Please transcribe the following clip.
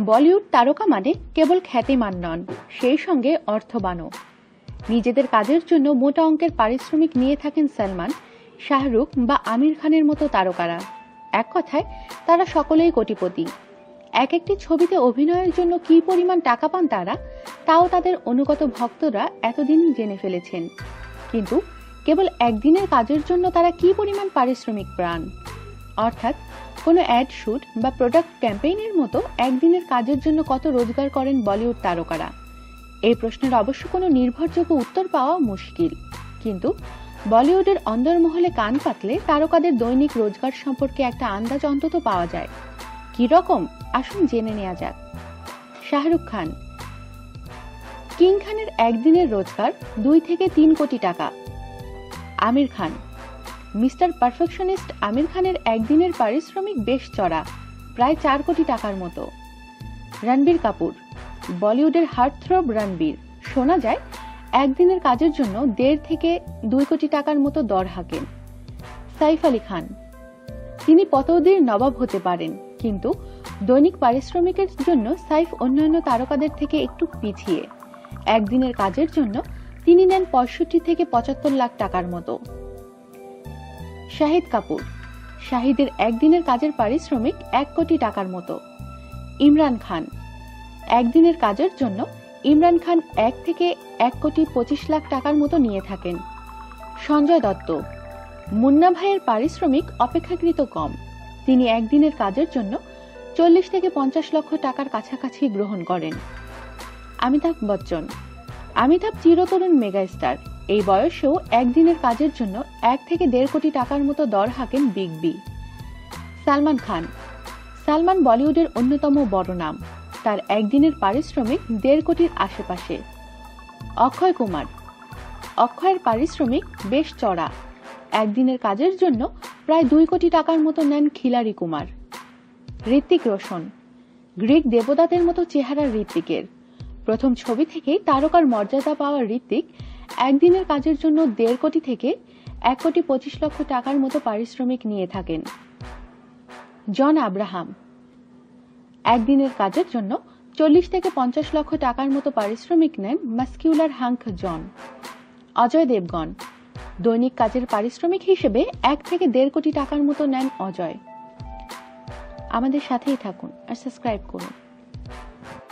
বলিউড তারকা মানে কেবল খ্যাতিমান নন, সেই সঙ্গে অর্থবানও। নিজেদের কাজের জন্য মোটা অঙ্কের পারিশ্রমিক নিয়ে থাকেন সালমান, শাহরুখ বা আমির খানের মতো তারকারা। এক কথায়, তারা সকলেই কোটিপতি। এক একটি ছবিতে অভিনয়ের জন্য কী পরিমাণ টাকা পান তারা, তাও তাদের অনুগত ভক্তরা এতদিন জেনে ফেলেছেন। কিন্তু কেবল একদিনের কাজের জন্য তারা কী পরিমাণ পারিশ্রমিক প্রাণ অর্থাৎ কোনো অ্যাড শুট বা প্রোডাক্ট ক্যাম্পেইনের মতো একদিনের কাজের জন্য কত রোজগার করেন বলিউড তারকারা? এই প্রশ্নের অবশ্য কোনো নির্ভরযোগ্য উত্তর পাওয়া মুশকিল। কিন্তু বলিউডের অন্দরমহলে কান পাতলে তারকাদের দৈনিক রোজগার সম্পর্কে একটা আন্দাজ অন্তত পাওয়া যায়। কি রকম? আসুন জেনে নেওয়া যাক। শাহরুখ খান। কিং খানের একদিনের রোজগার দুই থেকে তিন কোটি টাকা। আমির খান। মিস্টার পারফেকশনিস্ট আমির খানের একদিনের পারিশ্রমিক বেশ চড়া, প্রায় চার কোটি টাকার মতো। রণবীর কাপুর, বলিউডের হার্টথ্রব রণবীর। শোনা যায়, একদিনের কাজের জন্য দেড় থেকে দুই কোটি টাকার মতো দর হাঁকেন। সাইফ আলী খান, তিনি পতৌদির নবাব হতে পারেন, কিন্তু দৈনিক পারিশ্রমিকের জন্য সাইফ অন্যান্য তারকাদের থেকে একটু পিছিয়ে। একদিনের কাজের জন্য তিনি নেন পঁয়ষট্টি থেকে পঁচাত্তর লাখ টাকার মতো। শাহিদ কাপুর। শাহিদের একদিনের কাজের পারিশ্রমিক এক কোটি টাকার মতো। ইমরান খান। একদিনের কাজের জন্য ইমরান খান এক থেকে এক কোটি পঁচিশ লাখ টাকার মতো নিয়ে থাকেন। সঞ্জয় দত্ত। মুন্না ভাইয়ের পারিশ্রমিক অপেক্ষাকৃত কম। তিনি একদিনের কাজের জন্য চল্লিশ থেকে পঞ্চাশ লক্ষ টাকার কাছাকাছি গ্রহণ করেন। অমিতাভ বচ্চন। অমিতাভ চিরতরুণ মেগাস্টার। এই বয়সেও একদিনের কাজের জন্য এক থেকে দেড় কোটি টাকার মতো দর হাঁকেন বিগ বি। সালমান খান। সালমান বলিউডের অন্যতম বড় নাম। তার একদিনের পারিশ্রমিক দেড় কোটির আশেপাশে। অক্ষয় কুমার। অক্ষয়ের পারিশ্রমিক বেশ চড়া। একদিনের কাজের জন্য প্রায় দুই কোটি টাকার মতো নেন খিলারি কুমার। ঋত্বিক রোশন। গ্রিক দেবতাদের মতো চেহারা ঋত্বিকের প্রথম ছবি থেকেই তারকার মর্যাদা পাওয়া ঋত্বিক একদিনের কাজের জন্য দেড় কোটি থেকে এক কোটি পঁচিশ লক্ষ টাকার মতো পারিশ্রমিক নিয়ে থাকেন। জন আব্রাহাম, একদিনের কাজের জন্য চল্লিশ থেকে পঞ্চাশ লক্ষ টাকার মতো পারিশ্রমিক নেন মাস্কিউলার হাঙ্ক জন। অজয় দেবগণ দৈনিক কাজের পারিশ্রমিক হিসেবে এক থেকে দেড় কোটি টাকার মতো নেন অজয়। আমাদের সাথেই থাকুন আর সাবস্ক্রাইব করুন।